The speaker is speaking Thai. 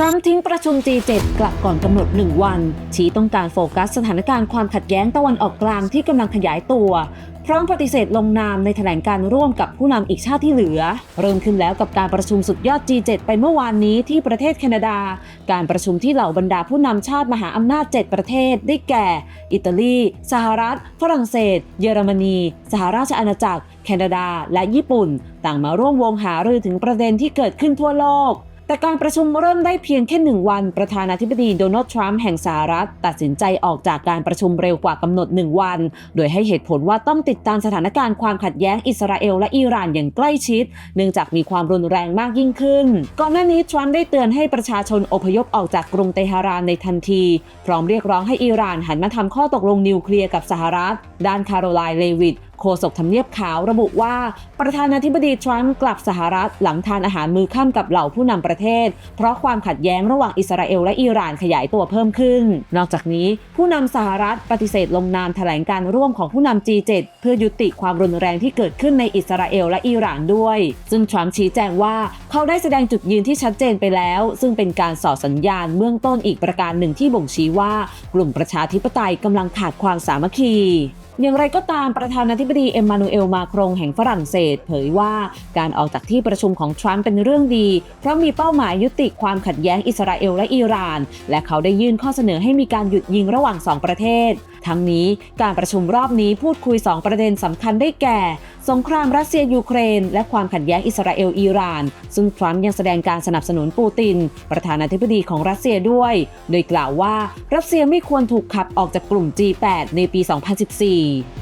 ทรัมป์ทิ้งประชุม G7 กลับก่อนกำหนด 1 วัน ชี้ต้องการโฟกัสสถานการณ์ความขัดแย้งตะวันออกกลางที่กำลังขยายตัว พร้อมปฏิเสธลงนามในแถลงการร่วมกับผู้นำอีกชาติที่เหลือ เริ่มขึ้นแล้วกับการประชุมสุดยอด G7 ไปเมื่อวานนี้ที่ประเทศแคนาดา การประชุมที่เหล่าบรรดาผู้นำชาติมหาอำนาจ 7 ประเทศ ได้แก่ อิตาลี สหรัฐ ฝรั่งเศส เยอรมนี สหราชอาณาจักร แคนาดา และญี่ปุ่น ต่างมาร่วมวงหารือถึงประเด็นที่เกิดขึ้นทั่วโลก แต่การประชุมเริ่มได้เพียงแค่หนึ่งวัน ประธานาธิบดีโดนัลด์ทรัมป์แห่งสหรัฐ ตัดสินใจออกจากการประชุมเร็วกว่ากำหนดหนึ่งวัน โดยให้เหตุผลว่าต้องติดตามสถานการณ์ความขัดแย้งอิสราเอลและอิหร่านอย่างใกล้ชิด เนื่องจากมีความรุนแรงมากยิ่งขึ้น ก่อนหน้านี้ทรัมป์ได้เตือนให้ประชาชนอพยพออกจากกรุงเตหะรานในทันที พร้อมเรียกร้องให้อิหร่านหันมาทำข้อตกลงนิวเคลียร์กับสหรัฐ ด้านคาโรไลน์เลวิต โฆษกทำเนียบขาวระบุว่า ประธานาธิบดีทรัมป์กลับสหรัฐหลังทานอาหารมือค่ำกับเหล่าผู้นำประเทศ เพราะความขัดแย้งระหว่างอิสราเอลและอิหร่านขยายตัวเพิ่มขึ้น นอกจากนี้ผู้นำสหรัฐปฏิเสธลงนามแถลงการร่วมของผู้นำ G7 เพื่อยุติความรุนแรงที่เกิดขึ้นในอิสราเอลและอิหร่านด้วย ซึ่งทรัมป์ชี้แจงว่าเขาได้แสดงจุดยืนที่ชัดเจนไปแล้ว ซึ่งเป็นการส่อสัญญาณเบื้องต้นอีกประการหนึ่งที่บ่งชี้ว่า กลุ่มประชาธิปไตยกำลังขาดความสามัคคี อย่างไรก็ตามประธานาธิบดีเอ็มมานูเอลมาครงแห่งฝรั่งเศส เผยว่าการออกจากที่ประชุมของทรัมป์เป็นเรื่องดี เพราะมีเป้าหมายยุติความขัดแย้งอิสราเอลและอิหร่าน และเขาได้ยื่นข้อเสนอให้มีการหยุดยิงระหว่างสองประเทศ ทั้งนี้การประชุมรอบนี้พูดคุย 2 ประเด็นสำคัญได้แก่ สงครามรัสเซียยูเครน และความขัดแย้งอิสราเอลอิหร่าน ซึ่งทรัมป์ยังแสดงการสนับสนุนปูติน ประธานาธิบดีของรัสเซียด้วย โดยกล่าวว่ารัสเซียไม่ควรถูกขับออกจากกลุ่ม G8 ในปี 2014 TV.